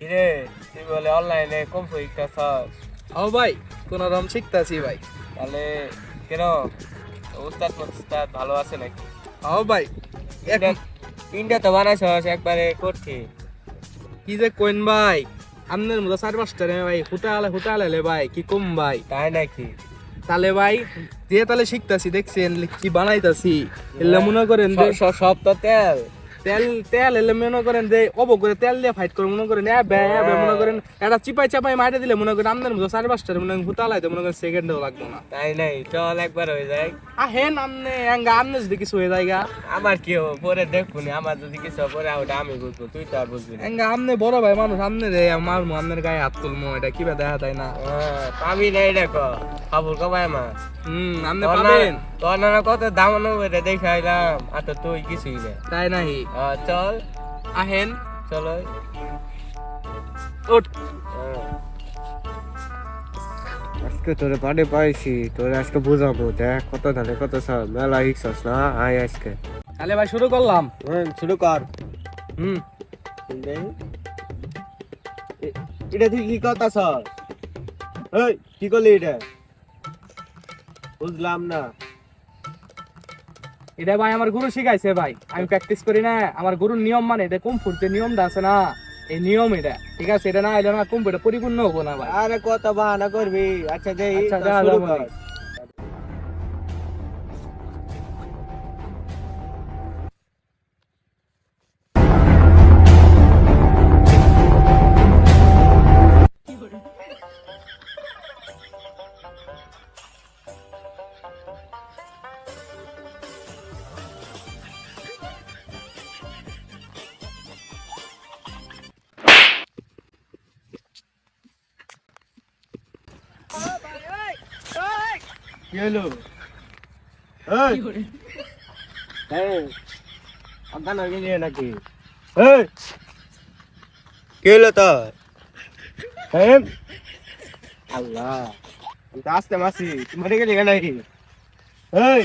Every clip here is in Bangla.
কিরে তুই বলে অনলাইনে কম শিখতেছস ও ভাই কোন রকম শিখতাছি ভাই। তাহলে কেন? উস্তাদ মুস্তাদ ভালো আছে নাকি? ও ভাই তিনটা তো বানাইছস একবারে করছি কি যে কইন ভাই আমনের মতো চার পাঁচটা রে ভাই হুটালে হুটালে ভাই কি কম ভাই। তাই নাকি? তাহলে ভাই যে তাহলে শিখতাছি দেখছেন কি বানাইতাছি। মনে করেন সব তো তেল। তেল তেল এলে মনে করেন যে অব করে তেল দিয়ে ফাইট করে মনে করেন মনে করেন এটা চিপাই চাপাই মাইরে দিলে মনে করেন আমনের মতো চার পাঁচটা মনে করেন হুটালাইতে মনে করেন সেকেন্ডও লাগবে না। তাই নাই চল একবার হয়ে যায় আহেন আমনে এঙ্গা আমনে যদি কিছু হয়ে যায় আমার কি পরে দেখুনি আমার যদি কিছু পরে ওটা আমি বুঝব তুই তো আর বুঝবি এঙ্গা আমনে বড় ভাই মানুষ আমনে রে আমার আমনের গায়ে হাত তুলমো এটা কিবা দেখা যায় না। হ্যাঁ, পাবি না এটা ক খাবুর কবাই মা হুম তোর পাবেন। না- তোর না কত দাম অনুভূতি দেখাইলাম আর তো তুই কিছুই না তাই নাহি? চল। আহেন। চলো উঠ। আজকে তোরে পাড়ে পাইছি তোরে আজকে বুঝাবো। দেখ কত ধানে কত সব মেলা হিকছস না? আয় আজকে। তাহলে ভাই শুরু করলাম। শুরু কর। হুম। এটা তুই কি কথা সর এই কি করলি এটা? বুঝলাম না। এটা ভাই আমার গুরু শিখাইছে ভাই। আমি প্র্যাকটিস করি না আমার গুরুর নিয়ম মানে এটা কুমফুর যে নিয়মটা আছে না এই নিয়ম এটা। ঠিক আছে এটা না এটা না কুমফুটা পরিপূর্ণ হব না ভাই। আরে কত বাহানা করবি? আচ্ছা যে আচ্ছা, কি হলো অজ্ঞান হয়ে গেলি নাকি? এই! কি হলো তোর? আল্লাহ! তো আসতে মাসি তুই মরে গেলি কেন নাকি? এই!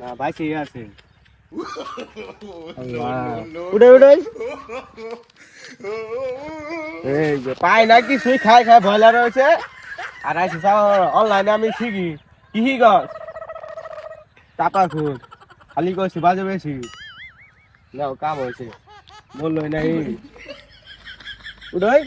না ভাই ঠিক আছে। উড়ে উড়ে এই যে পাই না কিছুই খাই খাই ভয়লা রয়েছে আর আইসি অনলাইনে আমি শিখি। কি গছ টাকা খুঁজ। খালি কইছি বাজে বেশি। নাও কাম হয়েছে বলল নাই। উড়াই